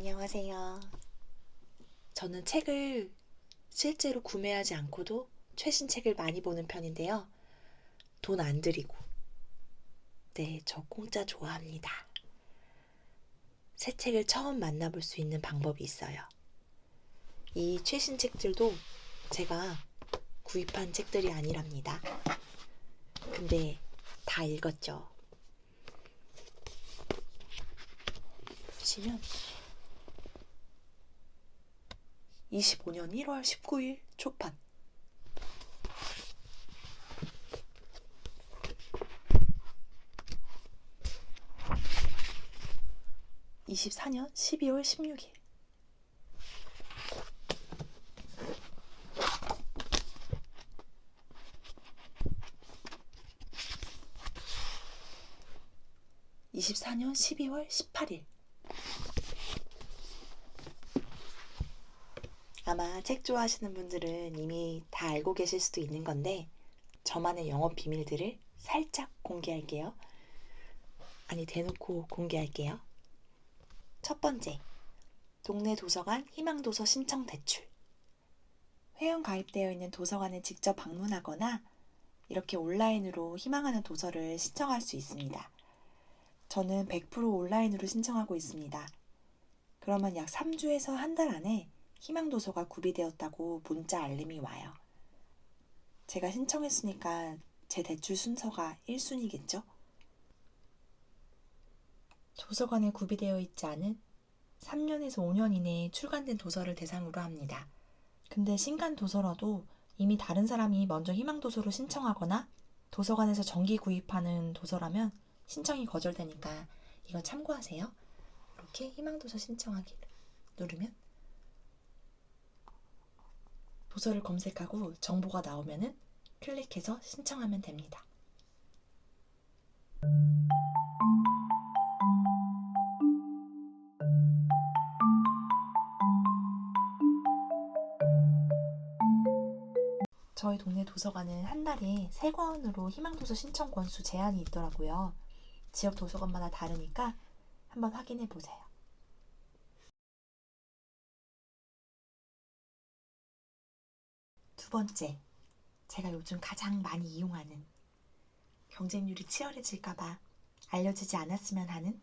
안녕하세요. 저는 책을 실제로 구매하지 않고도 최신 책을 많이 보는 편인데요. 돈 안 들이고. 네, 저 공짜 좋아합니다. 새 책을 처음 만나볼 수 있는 방법이 있어요. 이 최신 책들도 제가 구입한 책들이 아니랍니다. 근데 다 읽었죠. 보시면 25년 1월 19일 초판. (24년 12월 16일) (24년 12월 18일) 아마 책 좋아하시는 분들은 이미 다 알고 계실 수도 있는 건데, 저만의 영업 비밀들을 살짝 공개할게요. 아니, 대놓고 공개할게요. 첫 번째, 동네 도서관 희망도서 신청 대출. 회원 가입되어 있는 도서관에 직접 방문하거나 이렇게 온라인으로 희망하는 도서를 신청할 수 있습니다. 저는 100% 온라인으로 신청하고 있습니다. 그러면 약 3주에서 한 달 안에 희망도서가 구비되었다고 문자 알림이 와요. 제가 신청했으니까 제 대출 순서가 1순위겠죠? 도서관에 구비되어 있지 않은 3년에서 5년 이내에 출간된 도서를 대상으로 합니다. 근데 신간 도서라도 이미 다른 사람이 먼저 희망도서로 신청하거나 도서관에서 정기 구입하는 도서라면 신청이 거절되니까 이건 참고하세요. 이렇게 희망도서 신청하기를 누르면 도서를 검색하고 정보가 나오면은 클릭해서 신청하면 됩니다. 저희 동네 도서관은 한 달에 3권으로 희망도서 신청 권수 제한이 있더라고요. 지역 도서관마다 다르니까 한번 확인해 보세요. 두 번째, 제가 요즘 가장 많이 이용하는 경쟁률이 치열해질까봐 알려지지 않았으면 하는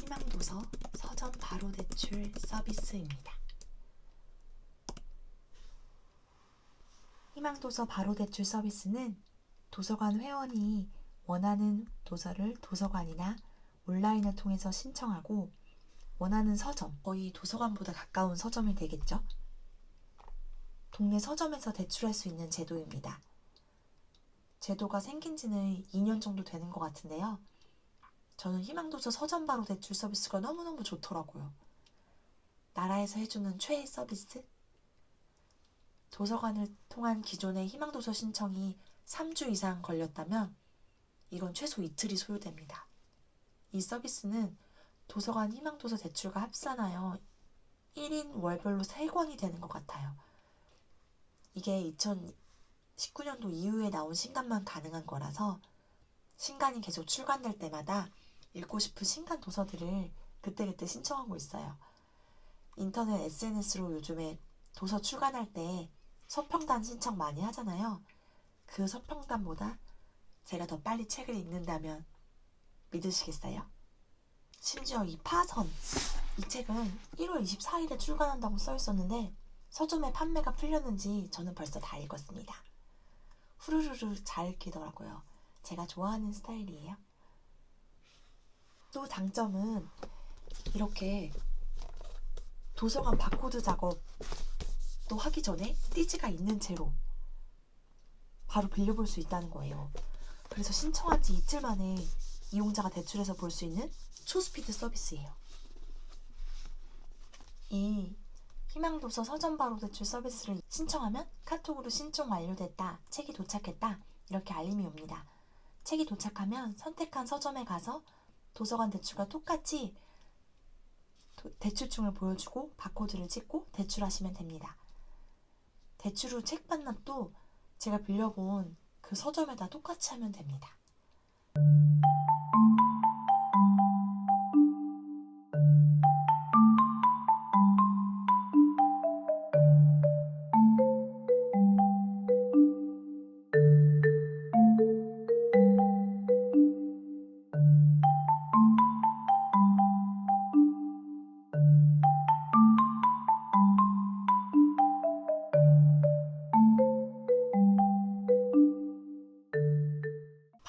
희망도서 서점 바로 대출 서비스입니다. 희망도서 바로 대출 서비스는 도서관 회원이 원하는 도서를 도서관이나 온라인을 통해서 신청하고 원하는 서점, 거의 도서관보다 가까운 서점이 되겠죠? 동네 서점에서 대출할 수 있는 제도입니다. 제도가 생긴 지는 2년 정도 되는 것 같은데요. 저는 희망도서 서점 바로 대출 서비스가 너무너무 좋더라고요. 나라에서 해주는 최애 서비스? 도서관을 통한 기존의 희망도서 신청이 3주 이상 걸렸다면 이건 최소 이틀이 소요됩니다. 이 서비스는 도서관 희망도서 대출과 합산하여 1인 월별로 3권이 되는 것 같아요. 이게 2019년도 이후에 나온 신간만 가능한 거라서 신간이 계속 출간될 때마다 읽고 싶은 신간 도서들을 그때그때 신청하고 있어요. 인터넷 SNS로 요즘에 도서 출간할 때 서평단 신청 많이 하잖아요. 그 서평단보다 제가 더 빨리 책을 읽는다면 믿으시겠어요? 심지어 이 파선, 이 책은 1월 24일에 출간한다고 써 있었는데 서점에 판매가 풀렸는지 저는 벌써 다 읽었습니다. 후루루루 잘 읽히더라고요. 제가 좋아하는 스타일이에요. 또 장점은 이렇게 도서관 바코드 작업 또 하기 전에 띠지가 있는 채로 바로 빌려볼 수 있다는 거예요. 그래서 신청한 지 이틀 만에 이용자가 대출해서 볼 수 있는 초스피드 서비스예요. 이 희망도서 서점 바로 대출 서비스를 신청하면 카톡으로 신청 완료됐다, 책이 도착했다 이렇게 알림이 옵니다. 책이 도착하면 선택한 서점에 가서 도서관 대출과 똑같이 대출증을 보여주고 바코드를 찍고 대출하시면 됩니다. 대출 후 책 반납도 제가 빌려본 그 서점에다 똑같이 하면 됩니다.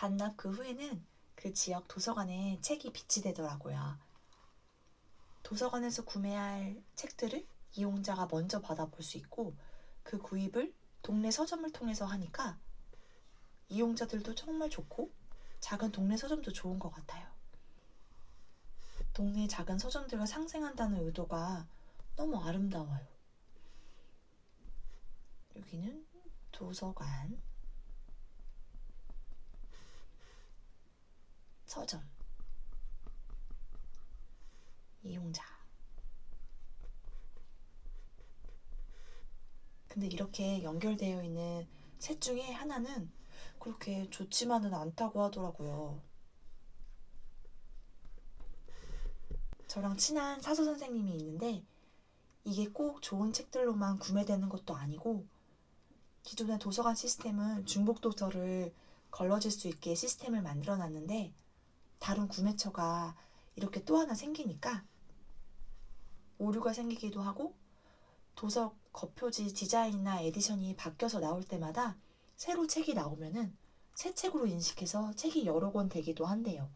반납 그 후에는 그 지역 도서관에 책이 비치되더라고요. 도서관에서 구매할 책들을 이용자가 먼저 받아볼 수 있고 그 구입을 동네 서점을 통해서 하니까 이용자들도 정말 좋고 작은 동네 서점도 좋은 것 같아요. 동네 작은 서점들과 상생한다는 의도가 너무 아름다워요. 여기는 도서관, 서점, 이용자. 근데 이렇게 연결되어 있는 셋 중에 하나는 그렇게 좋지만은 않다고 하더라고요. 저랑 친한 사서 선생님이 있는데 이게 꼭 좋은 책들로만 구매되는 것도 아니고 기존의 도서관 시스템은 중복 도서를 걸러질 수 있게 시스템을 만들어 놨는데 다른 구매처가 이렇게 또 하나 생기니까 오류가 생기기도 하고 도서 겉표지 디자인이나 에디션이 바뀌어서 나올 때마다 새로 책이 나오면은 새 책으로 인식해서 책이 여러 권 되기도 한대요.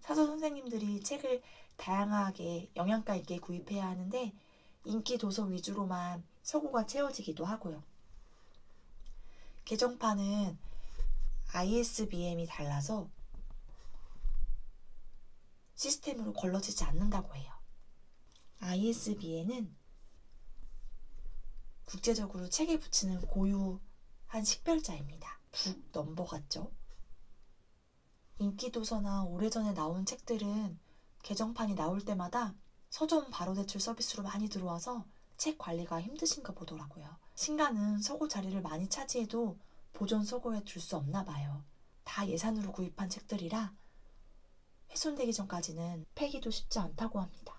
사서 선생님들이 책을 다양하게 영양가 있게 구입해야 하는데 인기 도서 위주로만 서고가 채워지기도 하고요. 개정판은 ISBM이 달라서 시스템으로 걸러지지 않는다고 해요. ISBN은 국제적으로 책에 붙이는 고유한 식별자입니다. 북 넘버 같죠? 인기 도서나 오래전에 나온 책들은 개정판이 나올 때마다 서점 바로 대출 서비스로 많이 들어와서 책 관리가 힘드신가 보더라고요. 신간은 서고 자리를 많이 차지해도 보존 서고에 둘 수 없나 봐요. 다 예산으로 구입한 책들이라 훼손되기 전까지는 폐기도 쉽지 않다고 합니다.